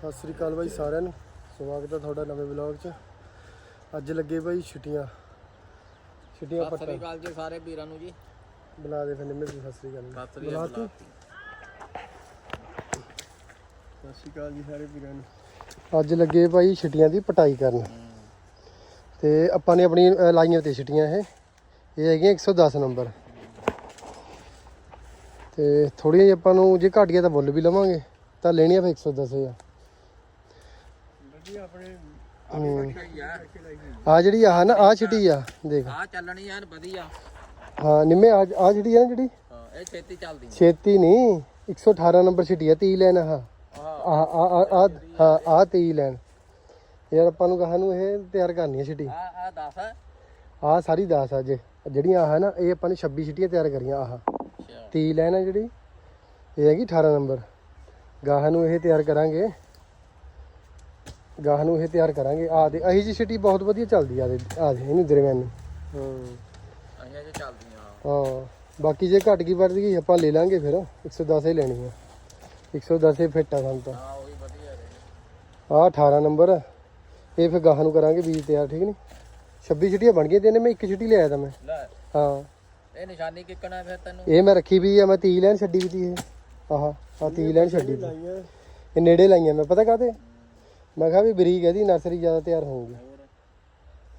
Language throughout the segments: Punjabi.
ਸਤਿ ਸ੍ਰੀ ਅਕਾਲ ਬਾਈ ਸਾਰਿਆਂ ਨੂੰ। ਸਵਾਗਤ ਹੈ ਤੁਹਾਡਾ ਨਵੇਂ ਵਲੌਗ 'ਚ। ਅੱਜ ਲੱਗੇ ਬਾਈ ਛੁੱਟੀਆਂ। ਛੁੱਟੀਆਂ ਸਤਿ ਸ੍ਰੀ ਅਕਾਲ ਜੀ ਸਾਰੇ ਵੀਰਾਂ ਨੂੰ ਜੀ। ਬੁਲਾ ਦੇ ਫਿਰ ਨਿੰਮੇ ਦੀ ਸਤਿ ਸ੍ਰੀ ਅਕਾਲ। ਸਤਿ ਸ੍ਰੀ ਬੁਲਾ ਅਕਾਲ ਤੂੰ। ਸਤਿ ਸ੍ਰੀ ਅਕਾਲ ਜੀ ਸਾਰੇ ਵੀਰਾਂ ਨੂੰ। ਅੱਜ ਲੱਗੇ ਭਾਈ ਛੁੱਟੀਆਂ ਦੀ ਪਟਾਈ ਕਰਨ। ਤੇ ਆਪਾਂ ਨੇ ਆਪਣੀ ਅ, ਲਾਈਆਂ ਤੇ ਛੁੱਟੀਆਂ ਇਹ। ਇਹ ਹੈਗੀਆਂ 110 ਨੰਬਰ। ਤੇ ਥੋੜੀਆਂ ਜਿਹਾ ਆਪਾਂ ਨੂੰ ਜੇ ਘੱਟ ਗਿਆ ਤਾਂ ਮੁੱਲ ਵੀ ਲਵਾਂਗੇ। ਤਾਂ ਲੈਣੀਆਂ ਫਿਰ 110 ਆ ਹੂੰ। ਆ। ਜਿਹੜੀ ਆ ਨਾ ਆ ਛੁੱਟੀ ਆ ਦੇਖ। ਆ ਚੱਲਣੀ ਯਾਰ ਵਧੀਆ। ਹਾਂ ਨਿੰਮੇ ਆ ਆ ਜਿਹੜੀ ਆ ਨਾ ਜਿਹੜੀ? ਹਾਂ, ਇਹ ਛੇਤੀ ਚੱਲਦੀ ਛੇਤੀ ਨਹੀਂ 118 ਨੰਬਰ ਛੁੱਟੀ ਆ 30 ਲੈਣ ਆ ਆ ਆ ਆ ਆ ਆ ਹਾਂ ਆ 30 ਲੈਣ। ਯਾਰ ਆਪਾਂ ਨੂੰ ਕਹਾਂ ਨੂੰ ਇਹ ਤਿਆਰ ਕਰਨੀ ਹੈ ਛੁੱਟੀ। ਆ ਆ 10 ਹੈ ਆ ਸਾਰੀ 10 ਆ ਜੇ। ਜਿਹੜੀਆਂ ਆਹ ਨਾ ਇਹ ਆਪਾਂ ਨੇ 26 ਛੁੱਟੀਆਂ ਤਿਆਰ ਕਰੀਆਂ ਆਹ। 30 ਲੈਣ ਆ ਜਿਹੜੀ ਇਹ ਹੈਗੀ 18 ਨੰਬਰ। ਗਾਹਾਂ ਨੂੰ ਇਹ ਤਿਆਰ ਕਰਾਂਗੇ। ਗਾਹਾਂ ਨੂੰ ਇਹ ਤਿਆਰ ਕਰਾਂਗੇ। ਆ ਦੇ ਅਹੀ ਜੀ ਛੁੱਟੀ ਬਹੁਤ ਵਧੀਆ ਚੱਲਦੀ ਆ ਦੇ ਆ ਦੇ ਇਹਨੂੰ ਦਰਮਿਆਨ ਨੂੰ। ਹਾਂ। ਅਹੀਆਂ ਜੇ ਚੱਲਦੀਆਂ ਹਾਂ। ਬਾਕੀ ਜੇ ਘਟ ਗਈ ਵੱਧ ਗਈ ਆਪਾਂ ਲੈ ਲਾਂਗੇ ਫਿਰ। 110 ਹੀ ਲੈਣੀ ਆ। 110 ਹੀ ਫਿੱਟ ਆ ਸਾਨੂੰ ਤਾਂ। ਹਾਂ ਉਹੀ ਵਧੀਆ ਰਹੇ। ਆਹ 18 ਨੰਬਰ ਆ। ਇਹ ਫਿਰ ਗਾਹਾਂ ਨੂੰ ਕਰਾਂਗੇ ਬੀਜ ਤਿਆਰ ਠੀਕ ਨਹੀਂ? 26 ਛੁੱਟੀਆਂ ਬਣ ਗਈਆਂ ਤੇ ਇਹਨੇ ਮੈਂ ਇੱਕ ਛੁੱਟੀ ਲਿਆਇਆ ਤਾਂ ਮੈਂ। ਹਾਂ। ਇਹ ਨਿਸ਼ਾਨੀ ਕਿੱਕਣਾ ਫਿਰ ਤੈਨੂੰ? ਇਹ ਮੈਂ ਰੱਖੀ ਵੀ ਆ ਮੈਂ 30 ਲੈਣ ਛੱਡੀ ਵੀ ਤੀ ਇਹ। ਆਹ ਆ 30 ਲੈਣ ਛੱਡੀ ਇਹ ਨੇੜੇ ਲਾਈਆਂ ਮੈਂ ਪਤਾ ਕਾਤੇ ਮੈਂ ਕਿਹਾ ਵੀ ਬਰੀਕ ਇਹਦੀ ਨਰਸਰੀ ਜ਼ਿਆਦਾ ਤਿਆਰ ਹੋਊਗੀ।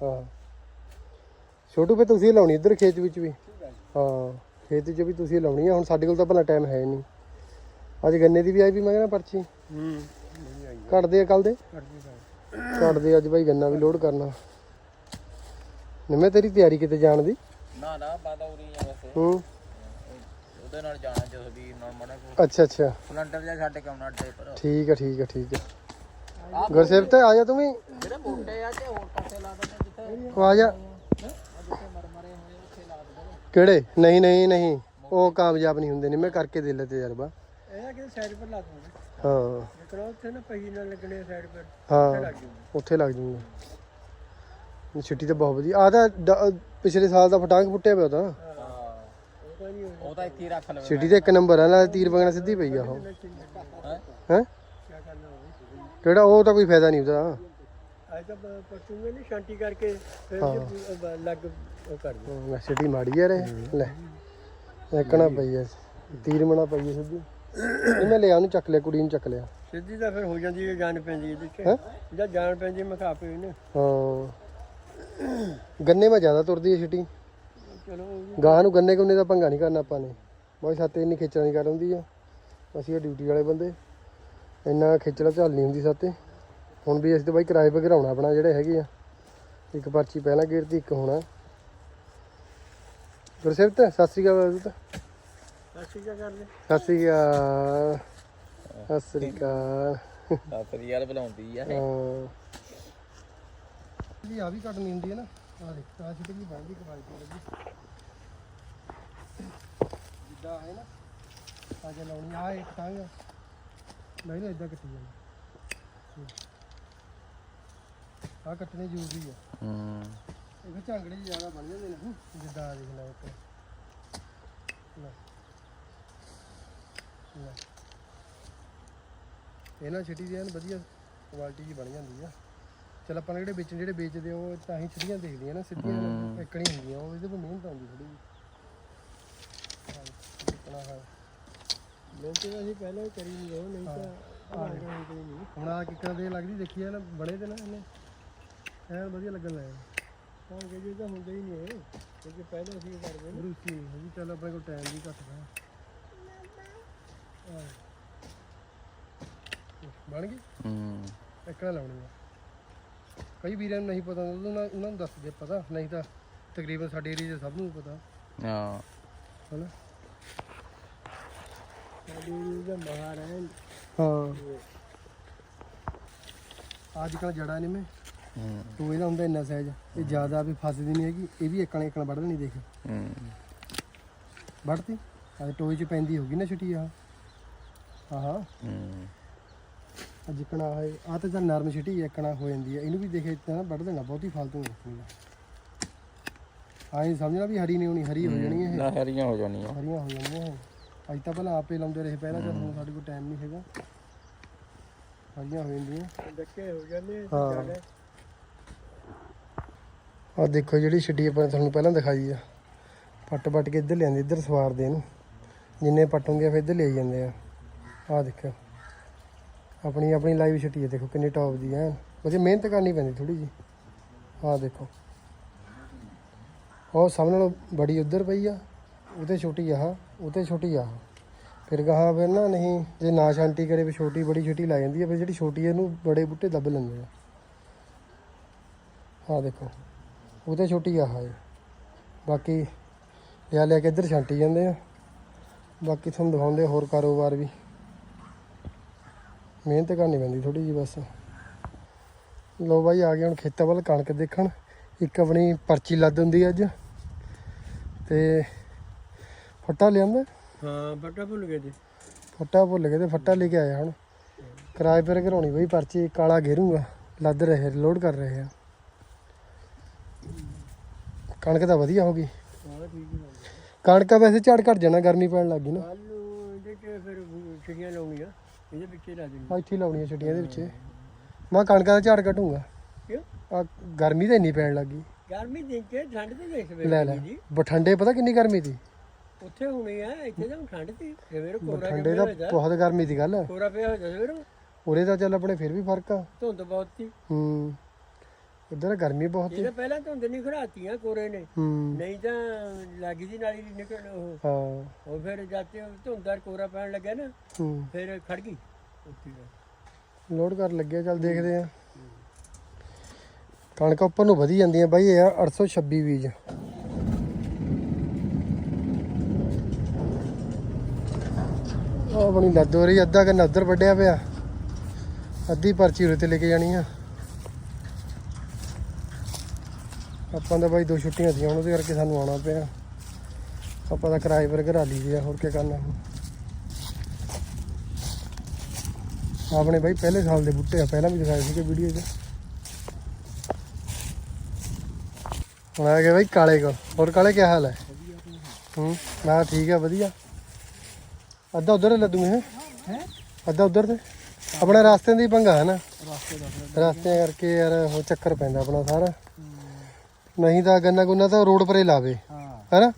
ਹਾਂ। ਛੋਟੂ ਪੇ ਤੁਸੀਂ ਲਾਉਣੀ ਇੱਧਰ ਖੇਤ ਵਿੱਚ ਵੀ? ਹਾਂ ਖੇਤ 'ਚ ਵੀ ਤੁਸੀਂ ਲਾਉਣੀ ਆ ਹੁਣ ਸਾਡੇ ਕੋਲ ਤਾਂ ਭਲਾ ਟਾਈਮ ਹੈ ਨਹੀਂ। ਅੱਜ ਗੰਨੇ ਦੀ ਵੀ ਆਈ ਵੀ ਮੈਂ ਕਹਿੰਦਾ ਪਰਚੀ? ਹੂੰ ਕੱਟਦੇ ਆ ਕੱਲ ਦੇ? ਕੱਟਦੇ ਅੱਜ ਬਾਈ ਗੰਨਾ ਵੀ ਲੋਡ ਕਰਨਾ। ਨਿੰਮੇ ਤੇਰੀ ਤਿਆਰੀ ਕਿਤੇ ਜਾਣ ਦੀ? ਨਾ ਨਾ ਬਾਦੌਰੀ ਆ ਵੈਸੇ ਹੂੰ। ਉਹਦੇ ਨਾਲ ਜਾਣਾ ਜਦੋਂ ਵੀ ਨਾਲ ਮੜਾ ਕੋ ਅੱਛਾ ਅੱਛਾ। ਸਿਲੰਡਰ ਜਿਹਾ ਛੱਡ ਕੇ ਆਉਣਾ ਅੱਡੇ ਪਰ ਠੀਕ ਆ ਠੀਕ ਆ ਠੀਕ ਆ। ਗੁਰਸੇਵ ਤੇ ਆ ਜਾ ਤੂੰ ਵੀ। ਜਿਹੜੇ ਬੂਟੇ ਆ ਕਿ ਹੋਰ ਪਾਸੇ ਲਾ ਦਿੰਦੇ ਜਿੱਥੇ ਉਹ ਆ ਜਾ। ਕਿਹੜੇ? ਨਹੀਂ ਨਹੀਂ ਨਹੀਂ। ਉਹ ਕਾਮਯਾਬ ਨਹੀਂ ਹੁੰਦੇ ਨਹੀਂ ਮੈਂ ਕਰਕੇ ਦੇ ਲੈ ਤਜਰਬਾ ਇਹ ਆ ਕਿ ਸਾਈਡ ਪਰ ਲਾ ਦੂੰਗਾ। ਹਾਂ। ਜਿਕਰ ਉੱਥੇ ਨਾ ਪਹੀ ਨਾਲ ਲੱਗਣੇ ਸਾਈਡ ਪਰ ਹਾਂ ਉੱਥੇ ਲੱਗ ਜੂਗਾ। ਛੁੱਟੀ ਤਾਂ ਬਹੁਤ ਵਧੀਆ। ਆ ਤਾਂ ਪਿਛਲੇ ਸਾਲ ਦਾ ਫਟਾਂਗ ਫੁੱਟਿਆ ਪਿਆ ਤਾਂ। ਹਾਂ। ਉਹ ਤਾਂ ਨਹੀਂ ਉਹ ਤਾਂ ਇੱਥੇ ਹੀ ਰੱਖ ਲਵੇ। ਛੁੱਟੀ ਤੇ ਇੱਕ ਨੰਬਰ ਆ ਨਾਲ ਤੀਰ ਵਗਣਾ ਸਿੱਧੀ ਪਈ ਆ ਉਹ। ਹੈ? ਕਿਹੜਾ ਉਹ ਤਾਂ ਕੋਈ ਫਾਇਦਾ ਨਹੀਂ ਉਹਦਾ ਅੱਜ ਤਾਂ ਪ- ਪਰਚੂਗੇ ਨਹੀਂ ਸ਼ਾਂਤੀ ਕਰਕੇ ਫਿਰ ਜੇ ਲੱਗ ਉਹ ਕਰ ਦੇ ਮੈਂ ਛੁੱਟੀ ਮਾੜੀ ਯਾਰ ਇਹ ਲੈ ਇੱਕਣਾ ਪਈ ਐ ਤੀਰ ਮਣਾ ਪਈ ਐ ਸਿੱਧੀ। ਇਹ ਮੈਂ ਲਿਆ ਉਹਨੂੰ ਚੱਕ ਲਿਆ ਕੁੜੀ ਨੂੰ ਚੱਕ ਲਿਆ। ਸਿੱਧੀ ਤਾਂ ਫਿਰ ਹੋ ਜਾਂਦੀ ਹੈ ਜਾਨ ਪੈਂਦੀ ਇਹਦੇ ਹੈਂ? ਚ ਜਦ ਜਾਨ ਪੈਂਦੀ ਮੈਂ ਖਾ ਪਈ ਨੇ ਹਾਂ। ਗੰਨੇ ਮੈਂ ਜ਼ਿਆਦਾ ਤੁਰਦੀ ਐ ਛੁੱਟੀ। ਚਲੋ ਉਹ ਵੀ ਗਾਂ ਨੂੰ ਗੰਨੇ ਗੁੰਨੇ ਦਾ ਪੰਗਾ ਨਹੀਂ ਕਰਨਾ ਆਪਾਂ ਨੇ। ਬਹੁਤ ਸਾਤੇ ਇੰਨੀ ਖੇਚਲ ਨਹੀਂ ਕਰ ਹੁੰਦੀ ਆ। ਅਸੀਂ ਆ ਡਿਊਟੀ ਵਾਲੇ ਬੰਦੇ। ਇੰਨਾ ਖੇਚਲਾ ਝੱਲ ਨਹੀਂ ਹੁੰਦੀ ਸਾਤੇ ਹੁਣ ਵੀ ਅਸੀਂ ਤਾਂ ਬਾਈ ਕਿਰਾਏ 'ਤੇ ਘਰਾਉਣਾ ਆਪਣਾ ਜਿਹੜੇ ਹੈਗੇ ਆ। ਇੱਕ ਪਰਚੀ ਪਹਿਲਾਂ ਗੇਰਤੀ ਇੱਕ ਹੋਣਾ। ਗੁਰਸੇਵ ਸਤਿ ਸ੍ਰੀ ਅਕਾਲ ਤਾਂ ਅਸੀਂ ਕੀ ਕਰਦੇ ਸਤਿ ਸ੍ਰੀ ਅਕਾਲ। ਸਤਿ ਸ੍ਰੀ ਅਕਾਲ। ਸਤਿ ਯਾਰ ਬੁਲਾਉਂਦੀ ਆ ਹਾਂ। ਜੀ ਆ ਵੀ ਕੱਟਣੀ ਹੁੰਦੀ ਹੈ ਨਾ। ਆ ਦੇਖ ਆ ਛਿੱਟ ਵੀ ਬਣਦੀ ਕੁਆਲਿਟੀ ਲੱਗੀ। ਜਿੱਦਾਂ ਹੈ ਨਾ ਆ ਜੇ ਲਾਉਣੀ ਆ ਇੱਕ ਟਾਂਗ ਨਹੀਂ ਨਾ ਇਦਾਂ ਕੱਟੀ ਜਾਣੀ ਆ ਕੱਟਣੇ ਜ਼ਰੂਰੀ ਆ। ਹੂੰ। ਇਹ ਫਿਰ ਝਾਂਗੜੇ ਜ਼ਿਆਦਾ ਬਣ ਜਾਂਦੇ ਨੇ ਹੂੰ, ਜਿੱਦਾਂ ਆ ਦੇਖ ਲੈ ਇੱਕ। ਲੈ। ਲੈ। ਇਹਨਾਂ ਛਿੱਟੀ ਦੀ ਐਨ ਵਧੀਆ ਕੁਆਲਿਟੀ ਜੀ ਬਣ ਜਾਂਦੀ ਆ। ਚਲ ਆਪਾਂ ਨੇ ਜਿਹੜੇ ਵੇਚਣ ਜਿਹੜੇ ਵੇਚਦੇ ਆ, ਉਹ ਤਾਂ ਹੀ ਛਿੱਟੀਆਂ ਦੇਖਦੀਆਂ ਨਾ ਸਿੱਧੀਆਂ ਇੱਕ ਨਹੀਂ ਹੁੰਦੀਆਂ ਉਹ ਇਹਦੇ ਕੋਲ ਮਿਹਨਤ ਆਉਂਦੀ ਥੋੜੀ ਜਿਹੀ। ਕਿਤਨਾ ਹੈ ਮਿਹਨਤ ਤਾਂ ਅਸੀਂ ਪਹਿਲਾਂ ਹੀ ਕਰੀ ਨਹੀਂ ਉਹ ਨਹੀਂ ਤਾਂ ਆ ਗਿਆ ਕੋਈ ਨਹੀਂ। ਹੁਣ ਆ ਕਿੱਕਾਂ ਦੇ ਲੱਗਦੀ ਦੇਖੀ ਆ ਨਾ ਬਣੇ ਤੇ ਨਾ ਇਹਨੇ। ਐਨ ਵਧੀਆ ਲੱਗਣ ਲੱਗਾ ਹਾਂ ਕਿ ਜੇ ਤਾਂ ਹੁੰਦਾ ਹੀ ਨਹੀਂ ਇਹ ਕਿਉਂਕਿ ਪਹਿਲਾਂ ਅਸੀਂ ਇਹ ਕਰਦੇ ਨੇ। ਬਰੂਸੀ ਹਜੀ ਚੱਲ ਆਪਣੇ ਕੋਲ ਟਾਈਮ ਵੀ ਘੱਟ ਪਿਆ। ਆਹ। ਬਣ ਗਈ? ਹੂੰ। ਲਾਉਣੀ ਆ। ਕਈ ਵੀਰਾਂ ਨੂੰ ਨਹੀਂ ਪਤਾ ਉਹਨਾਂ ਉਹਨਾਂ ਨੂੰ ਦੱਸ ਦੇ ਪਤਾ ਨਹੀਂ ਤਾਂ ਤਕਰੀਬਨ ਸਾਡੇ ਏਰੀਆ ਸਭ ਨੂੰ ਪਤਾ। ਹਾਂ। ਹਨਾ? ਹੈ। ਹਾਂ ਅੱਜ ਕੱਲ ਜੜਾ ਨਹੀਂ ਮੈਂ। ਹੂੰ। ਤੂੰ ਇਹਦਾ ਹੁੰਦਾ ਇੰਨਾ ਸਾਈਜ਼ ਇਹ ਜ਼ਿਆਦਾ ਵੀ ਫਸਦੀ ਨਹੀਂ ਹੈਗੀ। ਇਹ ਵੀ ਇੱਕਣਾ ਇੱਕਣਾ ਵੱਢ ਲੈਣੀ ਦੇਖ। ਹੂੰ। ਵੱਢਤੀ? ਅੱਜ ਟੋਈ 'ਚ ਪੈਂਦੀ ਹੋਗੀ ਨਾ ਛੁੱਟੀ ਆ ਆਹਾ। ਹੂੰ। ਅੱਜ ਕਣਾ ਹੈ ਆ ਤਾਂ ਚੱਲ ਨਰਮ ਛਿੱਟੀ ਇੱਕਣਾ ਹੋ ਜਾਂਦੀ ਹੈ। ਇਹਨੂੰ ਵੀ ਦੇਖੇ ਤਾਂ ਵੱਢ ਦੇਣਾ ਬਹੁਤੀ ਫਾਲਤੂ ਨਹੀਂ ਰੱਖਣੀ। ਆਏ ਸਮਝਣਾ ਵੀ ਹਰੀ ਨਹੀਂ ਹੋਣੀ ਹਰੀ ਹੋ ਜਾਣੀ ਇਹ। ਨਾ ਹਰੀਆਂ ਹੋ ਜਾਣੀਆਂ। ਹਰੀਆਂ ਹੋ ਜਾਣੀਆਂ ਇਹ। ਅੱਜ ਤਾਂ ਪਹਿਲਾਂ ਆਪੇ ਲਾਉਂਦੇ ਰਹੇ ਪਹਿਲਾਂ ਜਦ ਹੁਣ ਸਾਡੇ ਕੋਲ ਟਾਈਮ ਨਹੀਂ ਹੈਗਾ। ਖਾਲੀਆਂ ਹੋ ਜਾਂਦੀਆਂ। ਡੱਕੇ ਹੋ ਜਾਂਦੇ ਆ, ਹਾਂ। ਆ ਦੇਖੋ ਜਿਹੜੀ ਛੱਡੀ ਆਪਾਂ ਨੇ ਤੁਹਾਨੂੰ ਪਹਿਲਾਂ ਦਿਖਾਈ ਆ। ਪੱਟ ਪੱਟ ਕੇ ਇੱਧਰ ਲਿਆਂਦੇ ਇੱਧਰ ਸਵਾਰਦੇ ਇਹਨੂੰ। ਜਿੰਨੇ ਪੱਟੋਗੇ ਫਿਰ ਇੱਧਰ ਲੈ ਜਾਂਦੇ ਆ। ਆ ਦੇਖੋ ਆਪਣੀ ਆਪਣੀ ਲਾਈਵ ਛੱਟੀ ਹੈ ਦੇਖੋ ਕਿੰਨੀ ਟੌਪ ਦੀ ਹੈ ਉਹਦੀ ਮਿਹਨਤ ਕਰਨੀ ਪੈਂਦੀ ਥੋੜੀ ਜੀ ਆ ਦੇਖੋ। ਉਹ ਸਭ ਨਾਲੋਂ ਬੜੀ ਉੱਧਰ ਪਈ ਆ। ਉਹਤੇ ਛੋਟੀ ਆ ਉਹਤੇ ਛੋਟੀ ਆ ਫਿਰ ਗਾਹ ਫਿਰ ਨਾ ਨਹੀਂ, ਜੇ ਨਾ ਸ਼ਾਂਤੀ ਕਰੇ ਵੀ ਛੋਟੀ ਬੜੀ ਛੋਟੀ ਲਾ ਜਾਂਦੀ ਹੈ ਫਿਰ ਜਿਹੜੀ ਛੋਟੀ ਹੈ ਇਹਨੂੰ ਬੜੇ ਬੂਟੇ ਦੱਬ ਲੈਂਦੇ ਆ। ਆ ਦੇਖੋ ਉਹਤੇ ਛੋਟੀ ਆ ਹੈ ਬਾਕੀ ਲਿਆ ਲਿਆ ਕੇ ਇੱਧਰ ਛਾਂਟੀ ਜਾਂਦੇ ਆ। ਬਾਕੀ ਤੁਹਾਨੂੰ ਦਿਖਾਉਂਦੇ ਹੋਰ ਕਾਰੋਬਾਰ ਵੀ। ਮਿਹਨਤ ਕਰਨੀ ਪੈਂਦੀ ਥੋੜੀ ਜੀ ਬਸ। ਲੋ ਬਾਈ, ਆ ਗਏ ਹੁਣ ਖੇਤਾਂ ਵੱਲ ਕਣਕ ਦੇਖਣ। ਇੱਕ ਆਪਣੀ ਪਰਚੀ ਲੱਦ ਹੁੰਦੀ ਅੱਜ। ਤੇ ਫੱਟਾ ਲਿਆਂਦਾ? ਹਾਂ ਬੱਟਾ ਭੁੱਲ ਗਏ ਜੀ। ਫੱਟਾ ਭੁੱਲ ਗਏ ਤੇ ਫੱਟਾ ਲੈ ਕੇ ਆਇਆ ਹੁਣ। ਕਿਰਾਏ ਪਰ ਘਰਾਉਣੀ ਬਈ ਪਰਚੀ ਕਾਲਾ ਘੇਰੂਗਾ ਲੱਦ ਰਹੇ ਲੋਡ ਕਰ ਰਹੇ ਆ। ਕਣਕ ਤਾਂ ਵਧੀਆ ਹੋ ਗਈ। ਕਣਕ ਵੈਸੇ ਝਾੜ ਘਟ ਜਾਣਾ ਗਰਮੀ ਪੈਣ ਲੱਗੀ ਨਾ। ਕੱਲ ਨੂੰ ਇਹਦੇ ਚ ਫਿਰ ਛਿੜੀਆਂ ਲਾਉਣੀਆਂ ਇਹਦੇ ਵਿੱਚ ਲਾ ਦੇਣੀ ਇੱਥੇ ਲਾਉਣੀਆਂ ਛੁੱਟੀਆਂ ਦੇ ਵਿੱਚ ਮੈਂ ਕਣਕਾਂ ਦਾ ਝਾੜ ਘਟੂਗਾ। ਕਿਉਂ? ਗਰਮੀ ਤਾਂ ਇੰਨੀ ਪੈਣ ਲੱਗੀ ਗਰਮੀ ਦਿਨ ਚ ਠੰਡ ਤੇ ਦੇਖ ਲੈ ਲੈ ਬਠੰਡੇ ਪਤਾ ਕਿੰਨੀ ਗਰਮੀ ਸੀ? ਉੱਥੇ ਹੋਣੀ ਆ ਇੱਥੇ ਤਾਂ ਠੰਡ ਸੀ। ਸਵੇਰ ਕੋਰਾ ਜਿਹਾ ਦਾ ਬਹੁਤ ਗਰਮੀ ਦੀ ਗੱਲ। ਕੋਰਾ ਪਿਆ ਹੋਇਆ ਸਵੇਰ ਉਰੇ ਤਾਂ ਚੱਲ ਆਪਣੇ ਫਿਰ ਵੀ ਫ਼ਰਕ ਆ। ਧੁੰਦ ਬਹੁਤ ਸੀ। ਹੂੰ। ਇੱਧਰ ਗਰਮੀ ਬਹੁਤ ਸੀ। ਪਹਿਲਾਂ ਧੁੰਦ ਨਹੀਂ ਖੜਾਤੀਆਂ ਕੋਰੇ ਨੇ। ਹੂੰ। ਨਹੀਂ ਤਾਂ ਲੱਗੀ ਦੀ ਨਾਲੀ ਦੀ ਨਿਕਲ ਉਹ। ਹਾਂ। ਉਹ ਫਿਰ ਜਾਤੇ ਧੁੰਦਾਰ ਕੋਰਾ ਪੈਣ ਲੱਗਿਆ ਨਾ ਹੂੰ। ਫਿਰ ਖੜ ਗਈ। ਲੋਡ ਕਰ ਲੱਗਿਆ ਚੱਲ ਦੇਖਦੇ ਆ। ਕਣਕ ਉੱਪਰ ਨੂੰ ਵਧੀ ਜਾਂਦੀਆਂ ਬਾਈ ਇਹ ਆ 826 ਬੀਜ। ਉਹ ਆਪਣੀ ਲੱਦ ਹੋ ਰਹੀ ਅੱਧਾ ਕੰਨ ਉੱਧਰ ਵੱਢਿਆ ਪਿਆ। ਅੱਧੀ ਪਰਚੀ ਉਰੇ ਤੇ ਲੈ ਕੇ ਜਾਣੀ ਆ। ਆਪਾਂ ਦਾ ਬਾਈ ਦੋ ਛੁੱਟੀਆਂ ਸੀ ਉਹਦੇ ਕਰਕੇ ਸਾਨੂੰ ਆਉਣਾ ਪਿਆ। ਆਪਾਂ ਦਾ ਕਿਰਾਏ ਪਰ ਘਰਾ ਲਈ ਆ, ਹੋਰ ਕੀ ਕਰਨਾ ਆਪਣੇ ਬਾਈ ਪਹਿਲੇ ਸਾਲ ਦੇ ਬੂਟੇ ਆ, ਪਹਿਲਾਂ ਵੀ ਦਿਖਾਏ ਸੀਗੇ ਵੀਡੀਓ 'ਚ। ਹੁਣ ਆ ਗਏ ਬਾਈ ਕਾਲੇ ਕੋਲ ਹੋਰ ਕਾਲੇ ਕੀ ਹਾਲ ਹੈ? ਹੂੰ ਮੈਂ ਠੀਕ ਆ, ਵਧੀਆ। ਅੱਧਾ ਉਧਰ ਲੱਦੂ ਹੈ ਹੈ? ਅੱਧਾ ਉਧਰ ਤੇ। ਆਪਣਾ ਰਾਸਤੇ ਦੀ ਪੰਗਾ ਹੈ ਨਾ? ਰਸਤੇ ਦਾ ਰਾਸਤੇ ਕਰਕੇ ਯਾਰ ਉਹ ਚੱਕਰ ਪੈਂਦਾ ਆਪਣਾ ਸਾਰਾ। ਨਹੀਂ ਤਾਂ ਗੰਨਾ ਗੁੰਨਾ ਤਾਂ ਰੋਡ ਪਰੇ ਲਾਵੇ ਹਾਂ ਹੈਨਾ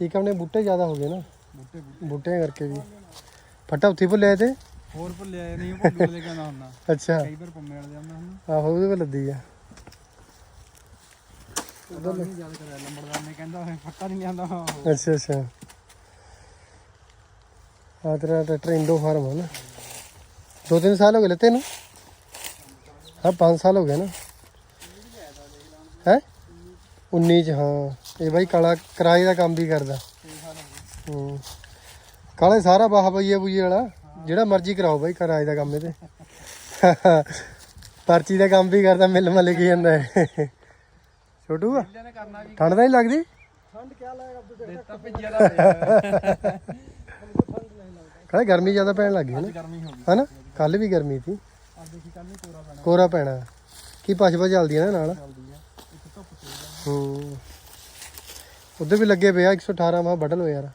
ਇੱਕ ਆਪਣੇ ਬੂਟੇ ਜ਼ਿਆਦਾ ਹੋ ਗਏ ਨਾ। ਬੂਟੇ ਬੂਟੇ ਕਰਕੇ ਵੀ। ਫੱਟਾ ਉੱਥੇ ਭੁੱਲਿਆ ਤੇ ਹੋਰ ਭੁੱਲਿਆ ਨਹੀਂ ਭੁੱਲ ਲੈ ਕੇ ਆਉਂਦਾ ਹੁੰਦਾ। ਅੱਛਾ। ਕਈ ਵਾਰ ਪੰਮੇ ਵਾਲੇ ਜਾਂਦਾ ਹੁੰਦਾ। ਆਹੋ ਉਹਦੇ ਕੋਲ ਲੱਦੀ ਆ। ਉਦੋਂ ਨਹੀਂ ਯਾਦ ਕਰਿਆ ਲੰਬੜਦਾਰ ਨੇ ਕਹਿੰਦਾ ਫੱਟਾ ਨਹੀਂ ਲਿਆਂਦਾ। ਅੱਛਾ ਅੱਛਾ। ਆ ਤੇਰਾ ਟਰੈਕਟਰ ਇੰਡੋ ਫਾਰਮ ਹੈ ਨਾ। ਦੋ ਤਿੰਨ ਸਾਲ ਹੋ ਗਏ ਲੈਤੇ ਨੂੰ? ਹਾਂ 5 ਸਾਲ ਹੋ ਗਏ ਨਾ। ਹੈ? 19 ਚ ਹਾਂ। ਇਹ ਬਾਈ ਕਾਲਾ ਕਿਰਾਏ ਦਾ ਕੰਮ ਵੀ ਕਰਦਾ। ਹੂੰ। ਕਾਲੇ ਸਾਰਾ ਬਾਹ ਪਈਆ ਬੁਈਏ ਵਾਲਾ। ਜਿਹੜਾ ਮਰਜ਼ੀ ਕਰਾਓ ਬਾਈ ਕਿਰਾਏ ਦਾ ਕੰਮ ਇਹਦੇ। ਪਰਚੀ ਦਾ ਕੰਮ ਵੀ ਕਰਦਾ ਮਿਲ ਮਲੇ ਕੀ ਜਾਂਦਾ ਹੈ ਛੋਟੂ ਆ? ਠੰਡ ਤਾਂ ਨਹੀਂ ਲੱਗਦੀ? ਠੰਡ ਕਿਆ ਲਾਏਗਾ ਦਿੱਤਾ ਭਿੱਜਿਆ ਦਾ। ਕਹਿੰਦਾ ਗਰਮੀ ਜ਼ਿਆਦਾ ਪੈਣ ਲੱਗੀ ਹੈ ਨਾ। ਗਰਮੀ ਹੋ ਗਈ। ਹਨਾ? ਕੱਲ ਵੀ ਗਰਮੀ ਸੀ। ਅੱਜ ਦੇਖੀ ਕੱਲ ਨੂੰ ਕੋਰਾ ਪੈਣਾ। ਕੋਰਾ ਪੈਣਾ। ਕੀ ਪਛਵਾ ਚੱਲਦੀ ਹੈ ਨਾ ਨਾਲ? ਹੂੰ। ਉਧਰ ਵੀ ਲੱਗੇ ਪਿਆ 118 ਮਾ ਬਟਨ ਯਾਰ।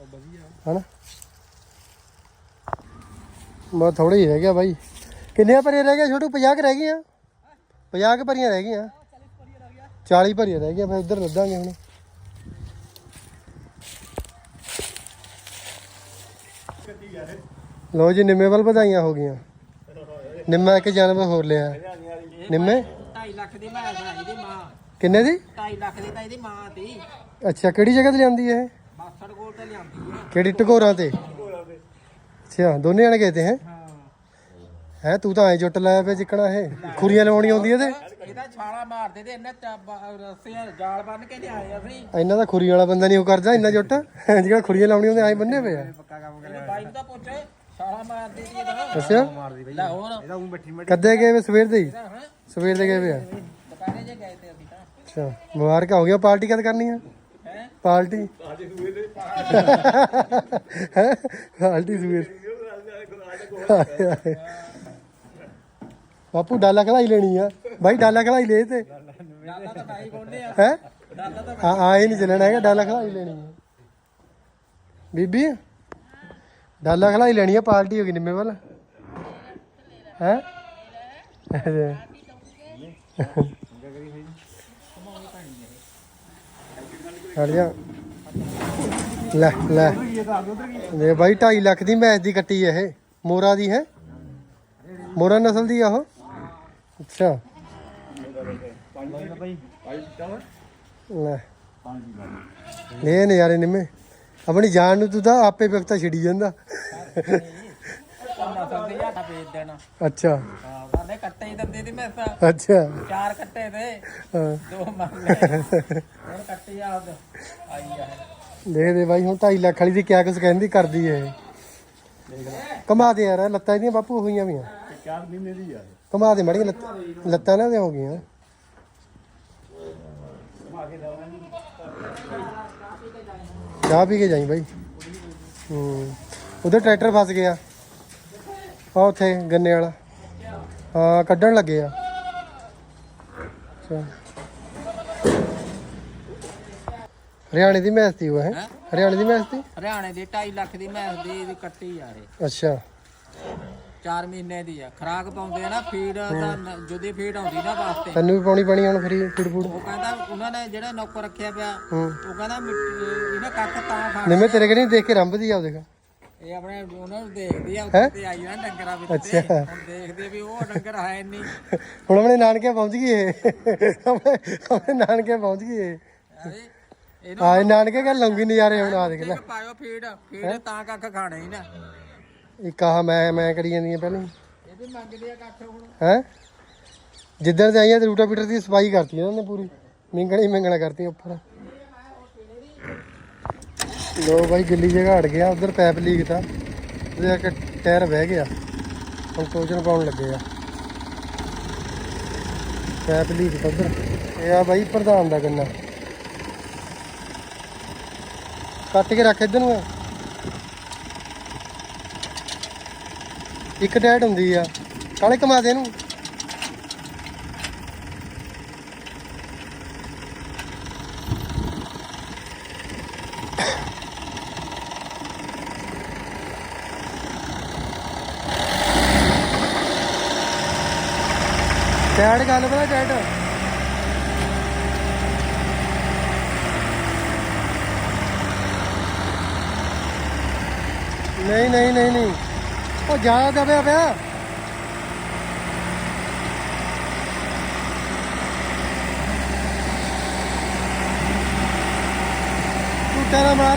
ਉਹ ਵਧੀਆ ਹਨਾ? ਮਾ ਥੋੜੇ ਹੀ ਰਹਿ ਗਿਆ ਬਾਈ। ਕਿੰਨੀਆਂ ਭਰੀਆਂ ਰਹਿ ਗਈਆਂ? ਛੋਟੂ 50 ਕੁ ਰਹਿ ਗਈਆਂ? 50 ਕੁ ਭਰੀਆਂ ਰਹਿ ਗਈਆਂ। 40 ਭਰੀਆਂ ਰਹਿ ਗਈਆਂ। ਫਿਰ ਉਧਰ ਲੱਦਾਂਗੇ ਹੁਣ। ਲੋ ਜੀ ਨਿੰਮੇ ਵੱਲ ਵਧਾਈਆਂ ਹੋ ਗਈਆਂ। ਨਿੰਮਾ ਇੱਕ ਜਾਨਵਰ ਹੋਰ ਲਿਆ। ਨਿੰਮੇ? 2.5 ਲੱਖ ਦੀ ਮੈਂ ਇਹਦੀ ਮਾਂ। ਕਿੰਨੇ ਦੀ? 2.5 ਲੱਖ ਦੀ ਤਾਂ ਇਹਦੀ ਮਾਂ ਤੀ। ਅੱਛਾ ਕਿਹੜੀ ਜਗ੍ਹਾ ਤੇ ਹੈ ਇਹ? ਬਾਸੜ ਕੋਲ ਤੇ ਲਿਆਂਦੀ ਹੈ ਕਿਹੜੀ ਟਕੋਰਾਂ ਤੇ? ਅੱਛਾ ਦੋਨੇ ਜਣੇ ਗਏ ਤੇ ਹੈ? ਹਾਂ ਤੂੰ ਤਾਂ ਐ ਜੁੱਟ ਲਾਇਆ ਪਿਆ ਜਿੱਕਣਾ ਇਹ। ਖੁਰੀਆਂ ਲਵਾਉਣੀ ਆਉਂਦੀ ਇਹਦੇ ਇਹਦਾ ਛਾਲਾ ਮਾਰਦੇ ਤੇ ਇਹਨੇ ਰੱਸੇ ਜਾਲ ਬੰਨ ਕੇ ਲਿਆਏ ਅਸੀਂ। ਇੰਨਾ ਤਾਂ ਖੁਰੀ ਵਾਲਾ ਬੰਦਾ ਨਹੀਂ ਉਹ ਕਰਦਾ ਇੰਨਾ ਜੁੱਟ। ਜਿਹੜਾ ਖੁਰੀਆਂ ਲਾਉਣੀ ਹੁੰਦੇ ਐ ਬੰਨੇ ਪਿਆ ਪੱਕਾ ਕੰਮ ਕਰਿਆ। ਬਾਈ ਨੂੰ ਤਾਂ ਪੁੱਛ ਛਾਲਾ ਮਾਰਦੀ ਸੀ ਇਹਦਾ। ਅੱਛਾ ਮਾਰਦੀ ਬਈ। ਲੈ ਹੋਰ। ਇਹਦਾ ਉਹ ਬੱਠੀ ਮੱਠੀ। ਕਦੇ ਗਏ ਵੇ ਸਵੇਰ ਦੇ ਹੀ। ਸਵੇਰ ਦੇ ਗਏ ਵੇ ਆ? ਦੁਕਾਨੇ ਜੇ ਗਏ ਤੇ ਅਸੀਂ ਤਾਂ। ਅੱਛਾ ਮੁਬਾਰਕਾਂ ਹੋ ਗਿਆ ਪਾਰਟੀ ਕਦ ਕਰਨੀ ਆ? ਪਾਰਟੀ? ਹੈਂ? ਪਾਰਟੀ। ਸਵੇਰ। ਬਾਪੂ, ਡਾਲਾ ਖਲਾਈ ਲੈਣੀ ਆ। ਬਾਈ, ਡਾਲਾ ਖਲਾਈ ਲੈ ਤੇ। ਡਾਲਾ ਤਾਂ ਬਾਈ ਬੋਲਨੇ ਆ ਹੈ ਡਾਲਾ ਤਾਂ ਆ ਆਏ ਨਹੀਂ ਚੱਲਣਾ ਹੈਗਾ, ਡਾਲਾ ਖਲਾਈ ਲੈਣੀ ਹੈ ਬੀਬੀ, ਡਾਲਾ ਖਲਾਈ ਲੈਣੀ ਆ, ਪਾਰਟੀ ਹੋ ਗਈ ਨਿੰਮੇ ਵੱਲ। ਹੈ? ਹਟ ਜਾ। ਲੈ ਲੈ। ਦੇ ਬਾਈ 2.5 ਲੱਖ ਦੀ ਮੈਚ ਦੀ ਕੱਟੀ ਇਹ। ਮੋਰਾ ਦੀ ਹੈ? ਮੋਰਾ ਨਸਲ ਦੀ ਆ ਉਹ? ਅੱਛਾ। ਲੈ। ਲੈ ਨਜ਼ਾਰੇ ਨਿੰਮੇ। ਆਪਣੀ ਜਾਨ ਨੂੰ ਤੂੰ ਤਾਂ ਆਪੇ ਵਿਵਸਥਾ ਛਿੜੀ ਜਾਂਦਾ। ਅੱਛਾ। ਹਾਂ ਕੱਟੇ ਹੀ। ਦਿੰਦੇ ਦੀ ਮੈਸਾਂ ਅੱਛਾ ਚਾਰ ਕੱਟੇ ਦੇ ਦੋ ਮੰਨ ਲਏ ਹੁਣ ਕੱਟੀ ਆ ਆਈ ਆ ਦੇਖ ਦੇ ਬਾਈ, ਹੁਣ 2.5 ਲੱਖ ਵਾਲੀ ਦੀ ਕਿਆ ਕੁਛ ਕਹਿੰਦੀ, ਕਰਦੀ ਏ ਕਮਾ ਦੇ ਯਾਰ ਲੱਤਾਂ ਇਹਦੀਆਂ ਬਾਪੂ ਹੋਈਆਂ ਵੀਆਂ ਚਾਰ ਮਹੀਨੇ ਦੀ ਆ। ਕਮਾ ਦੇ ਮੜੀ ਲੱਤਾਂ ਨਾ ਦੇ ਹੋ ਗਈਆਂ। ਚਾਹ ਪੀ ਕੇ ਜਾਈ ਬਾਈ। ਹੂੰ। ਉਧਰ ਟਰੈਕਟਰ ਫਸ ਗਿਆ। ਆ ਉੱਥੇ ਗੰਨੇ ਵਾਲਾ। ਹਾਂ ਕੱਢਣ ਲੱਗੇ ਆ। ਹਰਿਆਣੇ ਦੀ ਮੈਚ ਤੀ ਉਹ ਹੈ? ਹਰਿਆਣੇ ਦੀ ਮੈਚ ਤੀ ਹਰਿਆਣੇ ਦੀ 2.5 ਲੱਖ ਦੀ ਮੈਸ ਦੀ ਇਹਦੀ ਕੱਟੀ ਯਾਰ ਅੱਛਾ। 4 ਮਹੀਨੇ ਦੀ ਆ। ਖਰਾਕ ਪਾਉਂਦੇ ਆ ਨਾ ਫੀਡ ਦਾ ਨ- ਜੁਦੀ ਫੀਡ ਆਉਂਦੀ ਨਾ ਵਾਸਤੇ। ਤੈਨੂੰ ਵੀ ਪਾਉਣੀ ਪੈਣੀ ਹੁਣ ਫਰੀ ਫੂਡ ਫੂਡ। ਉਹ ਕਹਿੰਦਾ ਉਹਨਾਂ ਨੇ ਜਿਹੜਾ ਨੌਕਰ ਰੱਖਿਆ ਪਿਆ ਹੂੰ। ਉਹ ਕਹਿੰਦਾ ਮਿੱਟੀ- ਇਹਨੇ ਕੱਖ ਤਾਂ ਖਾਣਾ ਨਿੰਮੇ ਤੇਰੇ ਕਿਹੜੀ ਦੇਖ ਕੇ ਰੰਭਦੀ ਆ ਉਹ ਦੇਖ। ਇਹ ਆਪਣੇ ਉਹਨਾਂ ਨੂੰ ਦੇਖਦੀ ਆ? ਉੱਤੇ ਤੇ ਆਈ ਆ ਨਾ ਡੰਗਰਾਂ ਵਿੱਚ ਤੇ। ਅੱਛਾ। ਹੁਣ ਦੇਖਦੇ ਵੀ ਉਹ ਡੰਗਰ ਹੈ ਨਹੀਂ ਹੁਣ ਆਪਣੇ ਨਾਨਕੇ ਪਹੁੰਚ ਗਈ ਇਹ। ਆਪਣੇ ਆਪਣੇ ਨਾਨਕੇ ਪਹੁੰਚ ਗਈ ਇਹ। ਇਹਨੂੰ ਆਏ ਨਾਨਕੇ ਗੱਲ ਲੰਗੀ ਨਜ਼ਾਰੇ ਹੁਣ ਆ ਦੇਖ ਲੈ। ਪਾਇਓ ਫੀਡ ਫੀਡ ਤਾਂ ਕੱਖ ਖਾਣਾ ਹੀ ਨਾ। ਇੱਕ ਆਹ ਮੈਂ ਮੈਂ ਕਰੀ ਜਾਂਦੀ ਆ ਪਹਿਲਾਂ ਇਹ ਵੀ ਮੰਗਦੇ ਆ ਕੱਖ ਹੁਣ। ਹੈ? ਜਿੱਦਣ ਤੇ ਆਈਆਂ ਤੇ ਰੂਟਾ ਪੀਟਰ ਦੀ ਸਫ਼ਾਈ ਕਰਤੀ ਉਹਨਾਂ ਨੇ ਪੂਰੀ। ਮਿੰਗਣੀ ਮਿੰਗਣਾ ਕਰਤੀ ਉੱਪਰ। ਲੋ ਬਾਈ ਗਿੱਲੀ ਜਗ੍ਹਾ ਹਟ ਗਿਆ ਉਧਰ ਪੈਪ ਲੀਕ ਤਾ। ਉਹਦੇ ਕਰਕੇ ਟਾਇਰ ਬਹਿ ਗਿਆ। ਹੁਣ ਟੋਜਨ ਪਾਉਣ ਲੱਗੇ ਆ। ਪੈਪ ਲੀਕ ਤਾ ਉਧਰ। ਇਹ ਆ ਬਾਈ ਪ੍ਰਧਾਨ ਦਾ ਗੰਨਾ। ਕੱਟ ਕੇ ਰੱਖ ਇੱਧਰ ਨੂੰ। ਇੱਕ ਟੈਟ ਹੁੰਦੀ ਆ। ਕਾਲੇ ਕਮਾ ਦੇ ਇਹਨੂੰ? ਟੈਟ ਗੱਲ ਪਤਾ ਟੈਟ ਨਹੀਂ ਨਹੀਂ ਨਹੀਂ ਨਹੀਂ। ਉਹ ਜ਼ਿਆਦਾ ਦਬਿਆ ਪਿਆ ਤੂੰ ਤੇਰਾ ਮਾਰ।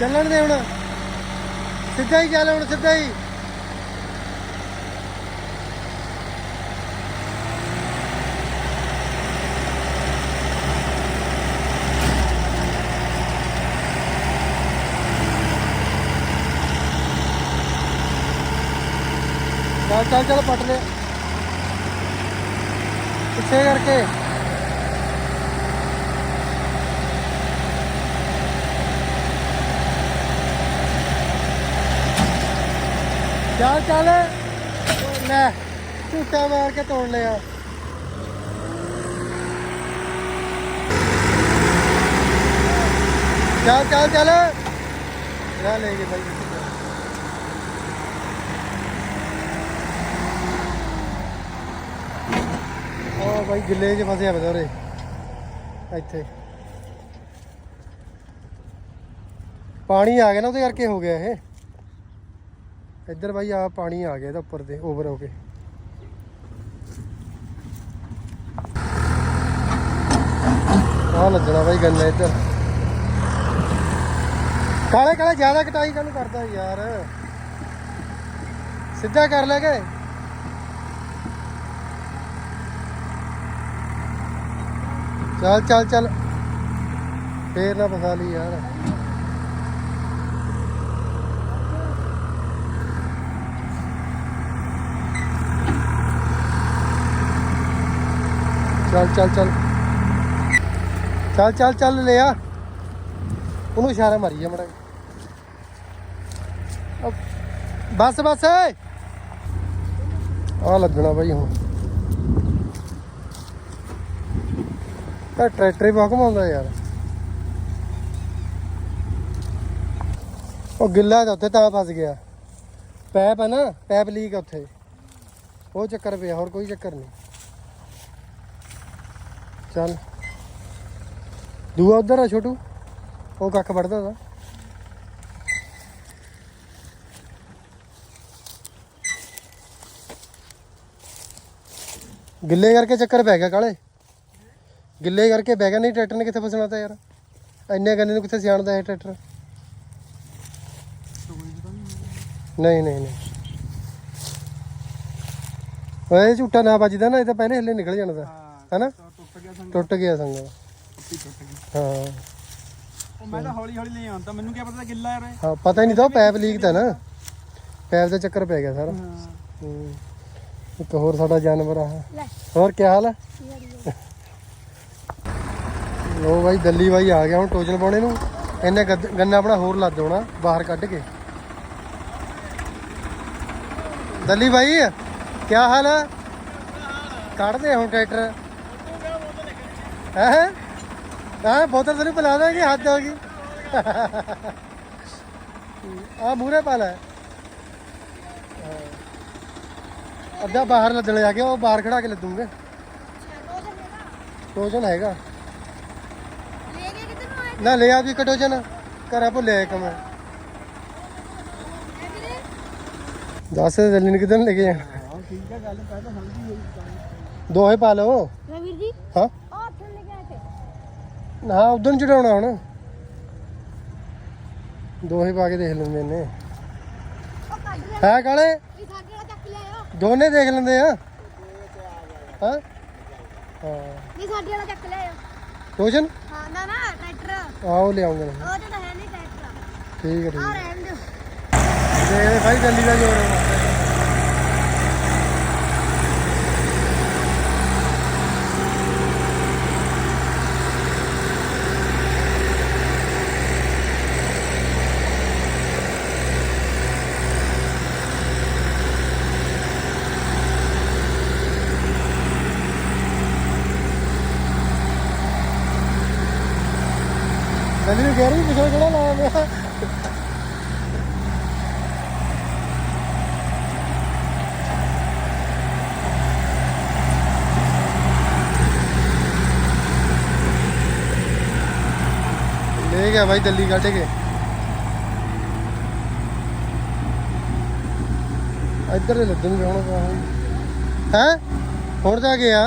ਚੱਲਣ ਦੇ ਹੁਣ। ਸਿੱਧਾ ਹੀ ਚੱਲ ਹੁਣ, ਸਿੱਧਾ ਹੀ। ਚੱਲ ਚੱਲ ਚੱਲ ਪਟ ਲੈ ਪਿੱਛੇ ਕਰਕੇ। ਚੱਲ ਚੱਲ। ਉਹ ਲੈ, ਝੂਟਾ ਮਾਰ ਕੇ ਤੋੜ ਲਿਆ। ਚੱਲ ਚੱਲ ਚੱਲ। ਲੈ ਲੈ ਗਏ ਬਾਈ ਉਹ ਬਾਈ ਗਿੱਲੇ 'ਚ ਫਸਿਆ ਪਿਆ ਉਰੇ ਇੱਥੇ। ਪਾਣੀ ਆ ਗਿਆ ਨਾ ਉਹਦੇ ਕਰਕੇ ਹੋ ਗਿਆ ਇਹ। ਇੱਧਰ ਬਾਈ ਆ ਪਾਣੀ ਆ ਗਿਆ ਇਹਦਾ ਉੱਪਰ ਤੇ ਓਵਰ ਹੋ ਕੇ। ਆ ਲੱਗਣਾ ਬਾਈ ਗੰਨਾ ਇੱਧਰ। ਕਾਲੇ ਕਾਲੇ ਜ਼ਿਆਦਾ ਕਟਾਈ ਕਾਹਨੂੰ ਕਰਦਾ ਯਾਰ। ਸਿੱਧਾ ਕਰ ਲੈ ਕੇ। ਚੱਲ ਚੱਲ ਚੱਲ ਫੇਰ ਨਾ ਫਸਾ ਲਈ ਯਾਰ ਚੱਲ ਚੱਲ ਚੱਲ ਚੱਲ ਚੱਲ ਚੱਲ ਲੈ ਆ ਉਹਨੂੰ ਇਸ਼ਾਰਾ ਮਾਰੀ ਜਾ ਮੜਾ ਬਸ ਬਸ ਆ ਲੱਗਣਾ ਬਾਈ ਹੁਣ ਤਾਂ ਟਰੈਕਟਰ ਹੀ ਬਹੁਤ ਘਮਾਉਂਦਾ ਯਾਰ। ਉਹ ਗਿੱਲਾ ਤਾਂ ਉੱਥੇ ਤਾਂ ਫਸ ਗਿਆ। ਪੈਪ ਹੈ ਨਾ, ਪੈਪ ਲੀਕ ਉੱਥੇ। ਉਹ ਚੱਕਰ ਪਿਆ, ਹੋਰ ਕੋਈ ਚੱਕਰ ਨਹੀਂ। ਚੱਲ। ਦੂਆ ਉਧਰ ਆ ਛੋਟੂ। ਉਹ ਕੱਖ ਵੜਦਾ ਦਾ ਗਿੱਲੇ ਕਰਕੇ ਚੱਕਰ ਪੈ ਗਿਆ ਕਾਲੇ। ਗਿੱਲੇ ਕਰਕੇ ਬਹਿ ਗਿਆ ਨਹੀਂ ਟਰੈਕਟਰ ਨੇ ਕਿੱਥੇ ਫਸਣਾ ਤਾ ਯਾਰ? ਇੰਨੇ ਗੰਨੇ ਨੂੰ ਕਿੱਥੇ ਸਿਆਣਦਾ ਇਹ ਟਰੈਕਟਰ? ਨਹੀਂ ਨਹੀਂ ਨਹੀਂ। ਓਏ ਝੂਟਾ ਨਾ ਵੱਜਦਾ ਨਾ ਇਹ ਤਾਂ ਪਹਿਲੇ ਹੱਲੇ ਨਿਕਲ ਜਾਣਾ ਤਾ। ਹੈਨਾ? ਟੁੱਟ ਗਿਆ ਸੰਗ ਟੁੱਟ ਗਿਆ ਸੰਗਾ ਟੁੱਟ ਗਈ। ਹਾਂ। ਉਹ ਮੈਂ ਤਾਂ ਹੌਲੀ ਹੌਲੀ ਲੈ ਆਉਂਦਾ ਮੈਨੂੰ ਕੀ ਪਤਾ ਗਿੱਲਾ ਯਾਰ ਹਾਂ ਪਤਾ ਹੀ ਨਹੀਂ ਤਾਂ ਪੈਪ ਲੀਕ ਤਾਂ ਨਾ। ਪੈਪ ਦਾ ਚੱਕਰ ਪੈ ਗਿਆ ਸਾਰਾ। ਇੱਕ ਹੋਰ ਸਾਡਾ ਜਾਨਵਰ ਆ। ਹੋਰ ਕੀ ਹਾਲ ਹੈ ਲੋ ਬਾਈ ਦੱਲੀ ਬਾਈ ਆ ਗਿਆ ਹੁਣ ਟੋਜਨ ਪਾਉਣੇ ਨੂੰ। ਇਹਨੇ ਗੰਨਾ ਆਪਣਾ ਹੋਰ ਲੱਦ ਹੋਣਾ ਬਾਹਰ ਕੱਢ ਕੇ। ਦੱਲੀ ਬਾਈ ਕੀ ਹਾਲ ਹੈ ਕੱਢਦੇ ਹੁਣ ਟਰੈਕਟਰ। ਹੈ? ਹਾਂ? ਬੋਤਲ ਤੈਨੂੰ ਪਿਲਾ ਦਾਂਗੇ ਹੱਦ ਹੋ ਗਈ। ਆ ਮੂਰੇ ਪਾ ਲੈ। ਅੱਧਾ ਬਾਹਰ ਲੱਦਣ ਜਾ ਕੇ ਉਹ ਬਾਹਰ ਖੜਾ ਕੇ ਲੱਦੂਗੇ। ਟੋਜਨ ਹੈਗਾ। ਨਾ ਲਿਆ ਵੀ ਕਟੋਜਨ ਘਰਾਂ ਭੁੱਲਿਆ ਇੱਕ ਮੈਂ ਦੱਸ ਦਿੱਲੀ ਨੂੰ ਕਿਦਾਂ ਲੈ ਕੇ ਜਾਣਾ? ਠੀਕ ਆ ਗੱਲ ਸਮਝੀ ਦੋਹੇ ਪਾ ਲਓ। ਰਵੀਰ ਜੀ। ਹਾਂ। ਉਹ ਉੱਥੇ ਲੈ ਕੇ ਆਏ ਨਾ ਉਦੋਂ ਚੜਾਉਣਾ ਹੁਣ। ਦੋਹੇ ਪਾ ਕੇ ਦੇਖ ਲੈਂਦੇ ਨੇ। ਉਹ ਕੱਢ ਲੈ ਹੈ ਕਾਲੇ ਵੀ ਚੱਕ ਲਿਆਓ ਦੋਨੇ ਦੇਖ ਲੈਂਦੇ ਆ। ਹਾਂ? ਹਾਂ। ਨਹੀਂ ਸਾਡੇ ਵਾਲਾ ਚੱਕ ਲਿਆਓ ਟੋਜਨ ਹਾਂ ਨਾ ਨਾ ਆਓ ਲਿਆਉਂਗੇ। ਉਹ ਤਾਂ ਹੈ ਨਹੀਂ ਟਰੈਕਟਰ ਠੀਕ ਹੈ ਠੀਕ ਆ ਹੈ ਰਹਿਣ ਦਿਓ। ਦੇਖ ਭਾਈ ਦਿੱਲੀ ਦਾ ਜੋਰ ਹੈ। ਦਿੱਲੀ ਨੂੰ ਕਹਿ ਰਹੀ ਪਿਛੇ ਕਿਹੜਾ ਲਾਇਆ ਪਿਆ? ਲੈ ਗਿਆ ਭਾਈ ਦਿੱਲੀ ਕੱਢ ਕੇ। ਇੱਧਰ ਦੇ ਲੱਦਣਗੇ ਹੁਣ ਹੈ? ਹੁਣ ਜਾ ਕੇ ਆ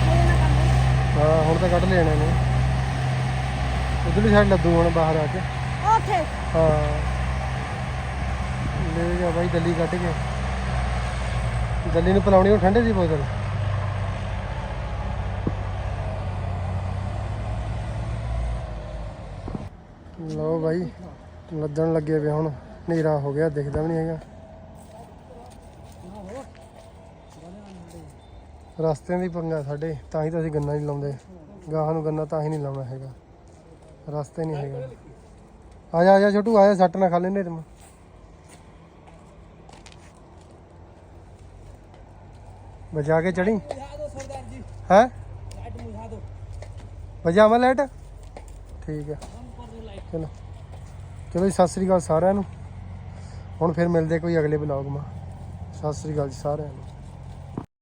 ਹੋਏ ਨਾ ਕੰਮ ਹਾਂ ਹੁਣ ਤਾਂ ਕੱਢ ਲੈਣਾ ਨੇ। ਉਧਰਲੀ ਸਾਈਡ ਲੱਦੂ ਹੁਣ ਬਾਹਰ ਆ ਕੇ। ਉੱਥੇ। ਹਾਂ। ਲੈ ਗਿਆ ਭਾਈ ਦਿੱਲੀ ਕੱਢ ਕੇ। ਦਿੱਲੀ ਨੂੰ ਪਿਲਾਉਣੀ ਉਹ ਠੰਡੇ ਦੀ ਬੋਤਲ। ਲਓ ਭਾਈ ਲੱਦਣ ਲੱਗੇ ਵੇ ਹੁਣ। ਹਨੇਰਾ ਹੋ ਗਿਆ ਦਿਖਦਾ ਵੀ ਨਹੀਂ ਹੈਗਾ। ਰਸਤਿਆਂ ਦੀ ਪੰਗਾ ਸਾਡੇ ਤਾਂ ਹੀ ਤਾਂ ਅਸੀਂ ਗੰਨਾ ਨਹੀਂ ਲਾਉਂਦੇ। ਗਾਹਾਂ ਨੂੰ ਗੰਨਾ ਤਾਂ ਹੀ ਨਹੀਂ ਲਾਉਣਾ ਹੈਗਾ। ਰਸਤੇ ਨਹੀਂ ਹੈਗਾ। ਆ ਜਾ ਆ ਜਾ ਛੋਟੂ, ਆ ਜਾ, ਸੱਟ ਨਾ ਖਾ ਲੈਨੇ ਤੂੰ ਬਚਾ ਕੇ ਚੜੀ? ਹੈ? ਵਜਾ ਮੈਂ ਲੈਟ ਠੀਕ ਹੈ ਚਲੋ। ਚਲੋ ਜੀ, ਸਤਿ ਸ੍ਰੀ ਅਕਾਲ ਸਾਰਿਆਂ ਨੂੰ। ਹੁਣ ਫਿਰ ਮਿਲਦੇ ਕੋਈ ਅਗਲੇ ਬਲੌਗ ਮਾ ਸਤਿ ਸ੍ਰੀ ਅਕਾਲ ਜੀ ਸਾਰਿਆਂ ਨੂੰ।